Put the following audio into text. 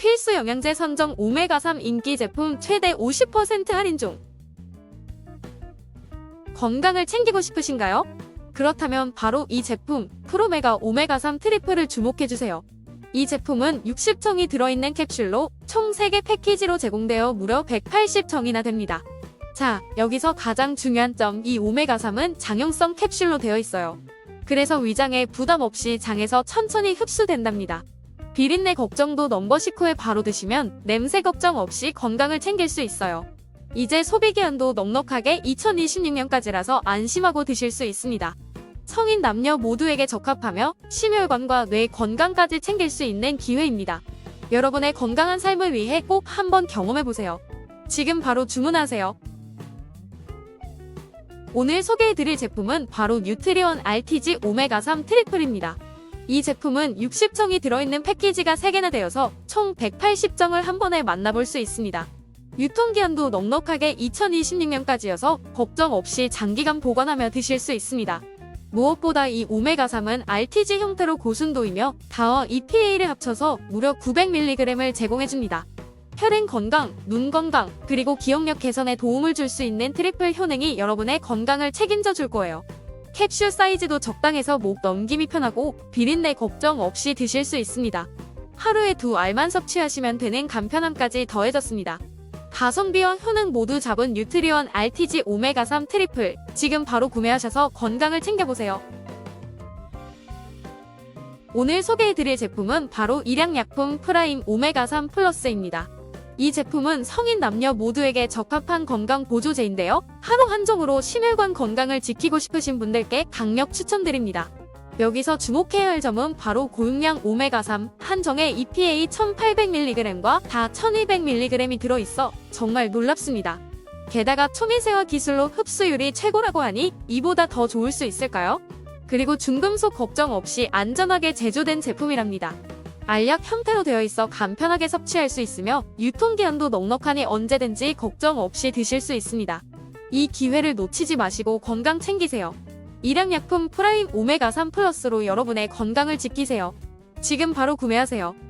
필수 영양제 선정 오메가3 인기 제품 최대 50% 할인 중. 건강을 챙기고 싶으신가요? 그렇다면 바로 이 제품 프로메가 오메가3 트리플을 주목해주세요. 이 제품은 60청이 들어있는 캡슐로 총 3개 패키지로 제공되어 무려 180청이나 됩니다. 자, 여기서 가장 중요한 점 이 오메가3은 장용성 캡슐로 되어 있어요. 그래서 위장에 부담 없이 장에서 천천히 흡수된답니다. 비린내 걱정도 넘버식 후에 바로 드시면 냄새 걱정 없이 건강을 챙길 수 있어요. 이제 소비기한도 넉넉하게 2026년까지라서 안심하고 드실 수 있습니다. 성인 남녀 모두에게 적합하며 심혈관과 뇌 건강까지 챙길 수 있는 기회입니다. 여러분의 건강한 삶을 위해 꼭 한번 경험해보세요. 지금 바로 주문하세요. 오늘 소개해드릴 제품은 바로 뉴트리원 RTG 오메가3 트리플입니다. 이 제품은 60정이 들어있는 패키지가 3개나 되어서 총 180정을 한 번에 만나볼 수 있습니다. 유통기한도 넉넉하게 2026년까지여서 걱정 없이 장기간 보관하며 드실 수 있습니다. 무엇보다 이 오메가3은 RTG 형태로 고순도이며 다어 EPA를 합쳐서 무려 900mg을 제공해줍니다. 혈행 건강, 눈 건강, 그리고 기억력 개선에 도움을 줄 수 있는 트리플 효능이 여러분의 건강을 책임져 줄 거예요. 캡슐 사이즈도 적당해서 목 넘김이 편하고 비린내 걱정 없이 드실 수 있습니다. 하루에 두 알만 섭취하시면 되는 간편함까지 더해졌습니다. 가성비와 효능 모두 잡은 뉴트리원 RTG 오메가3 트리플 지금 바로 구매하셔서 건강을 챙겨보세요. 오늘 소개해드릴 제품은 바로 일양약품 프라임 오메가3 플러스입니다. 이 제품은 성인 남녀 모두에게 적합한 건강 보조제인데요. 하루 한 종으로 심혈관 건강을 지키고 싶으신 분들께 강력 추천드립니다. 여기서 주목해야 할 점은 바로 고용량 오메가3 한정에 EPA 1800mg과 다 1200mg이 들어있어 정말 놀랍습니다. 게다가 초미세화 기술로 흡수율이 최고라고 하니 이보다 더 좋을 수 있을까요? 그리고 중금속 걱정 없이 안전하게 제조된 제품이랍니다. 알약 형태로 되어 있어 간편하게 섭취할 수 있으며 유통기한도 넉넉하니 언제든지 걱정 없이 드실 수 있습니다. 이 기회를 놓치지 마시고 건강 챙기세요. 일양약품 프라임 오메가3 플러스로 여러분의 건강을 지키세요. 지금 바로 구매하세요.